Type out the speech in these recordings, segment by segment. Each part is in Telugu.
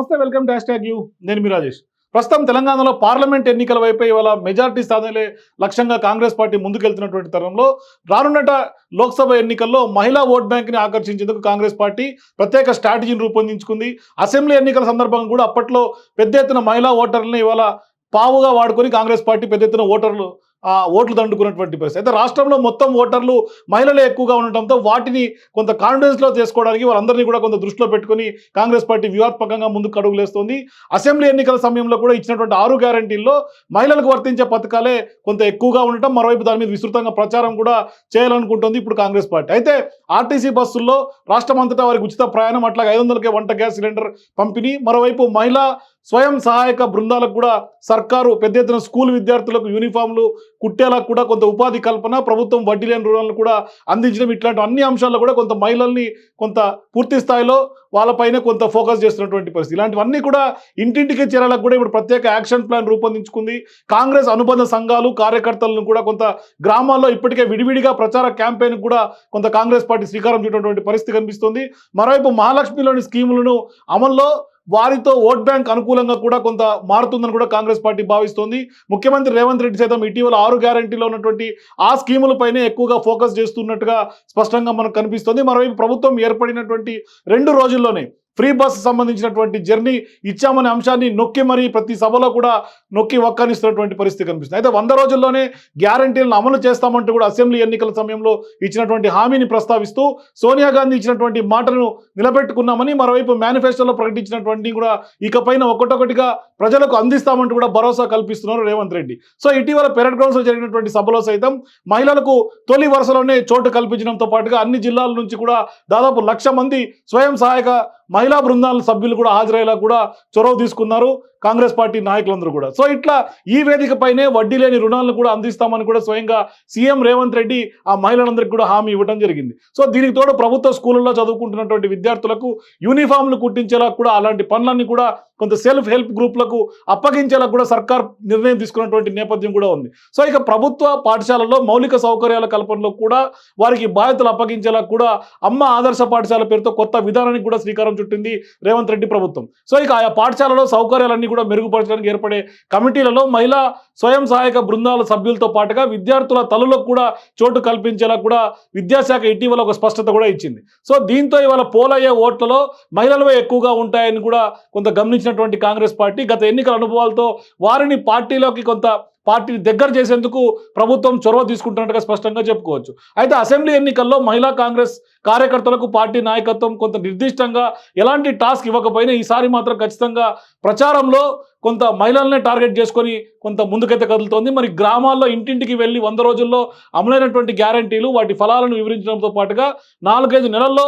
నమస్తే వెల్కమ్ టు హ్యాష్ యూ. నేను మీ రాజేష్. ప్రస్తుతం తెలంగాణలో పార్లమెంట్ ఎన్నికల వైపు ఇవాళ మెజార్టీ సాధనలే లక్ష్యంగా కాంగ్రెస్ పార్టీ ముందుకెళ్తున్నటువంటి తరంలో రానున్నట లోక్సభ ఎన్నికల్లో మహిళా ఓట్ బ్యాంక్ని ఆకర్షించేందుకు కాంగ్రెస్ పార్టీ ప్రత్యేక స్ట్రాటజీని రూపొందించుకుంది. అసెంబ్లీ ఎన్నికల సందర్భంగా కూడా అప్పట్లో పెద్ద ఎత్తున మహిళా ఓటర్లను ఇవాళ పావుగా వాడుకొని కాంగ్రెస్ పార్టీ పెద్ద ఎత్తున ఓటర్లు ఓట్లు దండుకున్నటువంటి పరిస్థితి. అయితే రాష్ట్రంలో మొత్తం ఓటర్లు మహిళలే ఎక్కువగా ఉండటంతో వాటిని కొంత కాన్ఫిడెన్స్లో చేసుకోవడానికి వాళ్ళందరినీ కూడా కొంత దృష్టిలో పెట్టుకుని కాంగ్రెస్ పార్టీ వ్యూహాత్మకంగా ముందుకు అడుగులేస్తోంది అసెంబ్లీ ఎన్నికల సమయంలో కూడా ఇచ్చినటువంటి ఆరు గ్యారంటీల్లో మహిళలకు వర్తించే పథకాలే కొంత ఎక్కువగా ఉండటం మరోవైపు దాని మీద విస్తృతంగా ప్రచారం కూడా చేయాలనుకుంటుంది ఇప్పుడు కాంగ్రెస్ పార్టీ. అయితే ఆర్టీసీ బస్సుల్లో రాష్ట్రం అంతటా వారికి ఉచిత ప్రయాణం అట్లాగే ఐదు వందలకే వంట గ్యాస్ సిలిండర్ పంపిణీ మరోవైపు మహిళా స్వయం సహాయక బృందాలకు కూడా సర్కారు పెద్ద ఎత్తున స్కూల్ విద్యార్థులకు యూనిఫామ్లు కుట్టేలా కూడా కొంత ఉపాధి కల్పన ప్రభుత్వం వడ్డీ లేని రుణాలను కూడా అందించడం ఇట్లాంటి అన్ని అంశాల్లో కూడా కొంత మహిళల్ని కొంత పూర్తి స్థాయిలో వాళ్ళపైన కొంత ఫోకస్ చేస్తున్నటువంటి పరిస్థితి. ఇలాంటివన్నీ కూడా ఇంటింటికి చేరాలకు కూడా ఇప్పుడు ప్రత్యేక యాక్షన్ ప్లాన్ రూపొందించుకుంది. కాంగ్రెస్ అనుబంధ సంఘాలు కార్యకర్తలను కూడా కొంత గ్రామాల్లో ఇప్పటికే విడివిడిగా ప్రచార క్యాంపెయిన్ కూడా కొంత కాంగ్రెస్ పార్టీ శ్రీకారం చుట్టినటువంటి పరిస్థితి కనిపిస్తుంది. మరోవైపు మహాలక్ష్మిలోని స్కీములను అమల్లో వారితో ఓట్ బ్యాంక్ అనుకూలంగా కూడా కొంత మారుతుందని కూడా కాంగ్రెస్ పార్టీ భావిస్తోంది. ముఖ్యమంత్రి రేవంత్ రెడ్డి సైతం ఇటీవల ఆరు గ్యారంటీలో ఉన్నటువంటి ఆ స్కీములపైనే ఎక్కువగా ఫోకస్ చేస్తున్నట్టుగా స్పష్టంగా మనకు కనిపిస్తుంది. మరోవైపు ప్రభుత్వం ఏర్పడినటువంటి రెండు రోజుల్లోనే ఫ్రీ బస్ సంబంధించినటువంటి జర్నీ ఇచ్చామనే అంశాన్ని నొక్కి మరీ ప్రతి సభలో కూడా నొక్కి ఒక్కనిస్తున్నటువంటి పరిస్థితి కనిపిస్తుంది. అయితే వంద రోజుల్లోనే గ్యారంటీలను అమలు చేస్తామంటూ కూడా అసెంబ్లీ ఎన్నికల సమయంలో ఇచ్చినటువంటి హామీని ప్రస్తావిస్తూ సోనియా గాంధీ ఇచ్చినటువంటి మాటను నిలబెట్టుకున్నామని మరోవైపు మేనిఫెస్టోలో ప్రకటించినటువంటి కూడా ఇకపైన ఒక్కొక్కటిగా ప్రజలకు అందిస్తామంటూ కూడా భరోసా కల్పిస్తున్నారు రేవంత్ రెడ్డి. సో ఇటీవల పెరడ్ గ్రౌండ్స్లో జరిగినటువంటి సభలో సైతం మహిళలకు తొలి వరుసలోనే చోటు కల్పించడంతో పాటుగా అన్ని జిల్లాల నుంచి కూడా దాదాపు లక్ష మంది స్వయం సహాయక మహిళా బృందాల సభ్యులు కూడా హాజరయ్యేలా కూడా చొరవ తీసుకున్నారు. కాంగ్రెస్ పార్టీ నాయకులందరూ కూడా. సో ఇట్లా ఈ వేదిక పైనే వడ్డీ లేని రుణాలను కూడా అందిస్తామని కూడా స్వయంగా సీఎం రేవంత్ రెడ్డి ఆ మహిళలందరికీ కూడా హామీ ఇవ్వడం జరిగింది. సో దీనికి తోడు ప్రభుత్వ స్కూళ్ళలో చదువుకుంటున్నటువంటి విద్యార్థులకు యూనిఫామ్లు కుట్టించేలా కూడా అలాంటి పనులన్నీ కూడా కొంత సెల్ఫ్ హెల్ప్ గ్రూప్లకు అప్పగించేలా కూడా సర్కార్ నిర్ణయం తీసుకున్నటువంటి నేపథ్యం కూడా ఉంది. సో ఇక ప్రభుత్వ పాఠశాలలో మౌలిక సౌకర్యాల కల్పనలో కూడా వారికి బాధ్యతలు అప్పగించేలా కూడా అమ్మ ఆదర్శ పాఠశాల పేరుతో కొత్త విధానానికి కూడా శ్రీకారం చుట్టింది రేవంత్ రెడ్డి ప్రభుత్వం. సో ఇక ఆయా పాఠశాలలో సౌకర్యాలన్నీ కూడా మెరుగుపరచడానికి ఏర్పడే కమిటీలలో మహిళా స్వయం సహాయక బృందాల సభ్యులతో పాటుగా విద్యార్థుల తలలకు కూడా చోటు కల్పించేలా కూడా విద్యాశాఖ ఇటీవల ఒక స్పష్టత కూడా ఇచ్చింది. సో దీంతో ఇవాళ పోలయ్యే ఓట్లలో మహిళలవే ఎక్కువగా ఉంటాయని కూడా కొంత గమనించినటువంటి కాంగ్రెస్ పార్టీ గత ఎన్నికల అనుభవాలతో వారిని పార్టీలోకి కొంత పార్టీని దగ్గర చేసేందుకు ప్రభుత్వం చొరవ తీసుకుంటున్నట్టుగా స్పష్టంగా చెప్పుకోవచ్చు. అయితే అసెంబ్లీ ఎన్నికల్లో మహిళా కాంగ్రెస్ కార్యకర్తలకు పార్టీ నాయకత్వం కొంత నిర్దిష్టంగా ఎలాంటి టాస్క్ ఇవ్వకపోయినా ఈసారి మాత్రం ఖచ్చితంగా ప్రచారంలో కొంత మహిళలనే టార్గెట్ చేసుకొని కొంత ముందుకైతే కదులుతోంది. మరి గ్రామాల్లో ఇంటింటికి వెళ్ళి వంద రోజుల్లో అమలైనటువంటి గ్యారంటీలు వాటి ఫలాలను వివరించడంతో పాటుగా నాలుగైదు నెలల్లో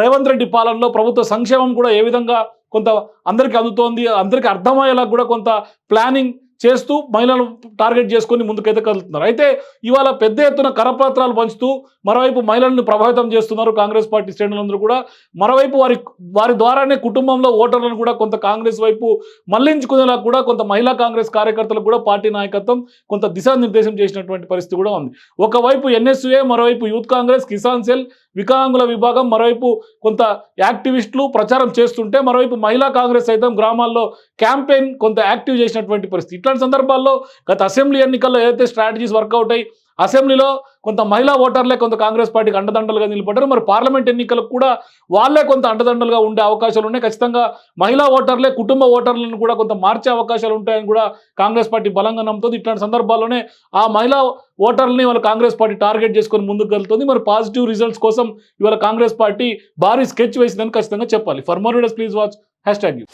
రేవంత్ రెడ్డి పాలనలో ప్రభుత్వ సంక్షేమం కూడా ఏ విధంగా కొంత అందరికీ అందుతోంది అందరికీ అర్థమయ్యేలా కూడా కొంత ప్లానింగ్ చేస్తూ మహిళలను టార్గెట్ చేసుకుని ముందుకైతే కదులుతున్నారు. అయితే ఇవాళ పెద్ద ఎత్తున కరపత్రాలు పంచుతూ మరోవైపు మహిళలను ప్రభావితం చేస్తున్నారు కాంగ్రెస్ పార్టీ శ్రేణులందరూ కూడా. మరోవైపు వారి వారి ద్వారానే కుటుంబంలో ఓటర్లను కూడా కొంత కాంగ్రెస్ వైపు మళ్ళించుకునేలా కూడా కొంత మహిళా కాంగ్రెస్ కార్యకర్తలకు కూడా పార్టీ నాయకత్వం కొంత దిశానిర్దేశం చేసినటువంటి పరిస్థితి కూడా ఉంది. ఒకవైపు ఎన్ఎస్యుఏ మరోవైపు యూత్ కాంగ్రెస్ కిసాన్ సెల్ వికలాంగుల విభాగం మరోవైపు కొంత యాక్టివిస్టులు ప్రచారం చేస్తుంటే మరోవైపు మహిళా కాంగ్రెస్ సైతం గ్రామాల్లో క్యాంపెయిన్ కొంత యాక్టివ్ చేసినటువంటి పరిస్థితి. ఇట్లాంటి సందర్భాల్లో గత అసెంబ్లీ ఎన్నికల్లో ఏదైతే స్ట్రాటజీస్ వర్కౌట్ అయ్యి అసెంబ్లీలో కొంత మహిళా ఓటర్లే కొంత కాంగ్రెస్ పార్టీకి అండదండలుగా నిలబడ్డారు. మరి పార్లమెంట్ ఎన్నికలకు కూడా వాళ్ళే కొంత అండదండలుగా ఉండే అవకాశాలు ఉన్నాయి. ఖచ్చితంగా మహిళా ఓటర్లే కుటుంబ ఓటర్లను కూడా కొంత మార్చే అవకాశాలు ఉంటాయని కూడా కాంగ్రెస్ పార్టీ బలంగా నమ్ముతుంది. ఇట్లాంటి సందర్భాల్లోనే ఆ మహిళా ఓటర్లని వాళ్ళ కాంగ్రెస్ పార్టీ టార్గెట్ చేసుకొని ముందుకు వెళ్తుంది. మరి పాజిటివ్ రిజల్ట్స్ కోసం ఇవాళ కాంగ్రెస్ పార్టీ భారీ స్కెచ్ వేసిందని ఖచ్చితంగా చెప్పాలి. For more videos please watch. Hashtag you.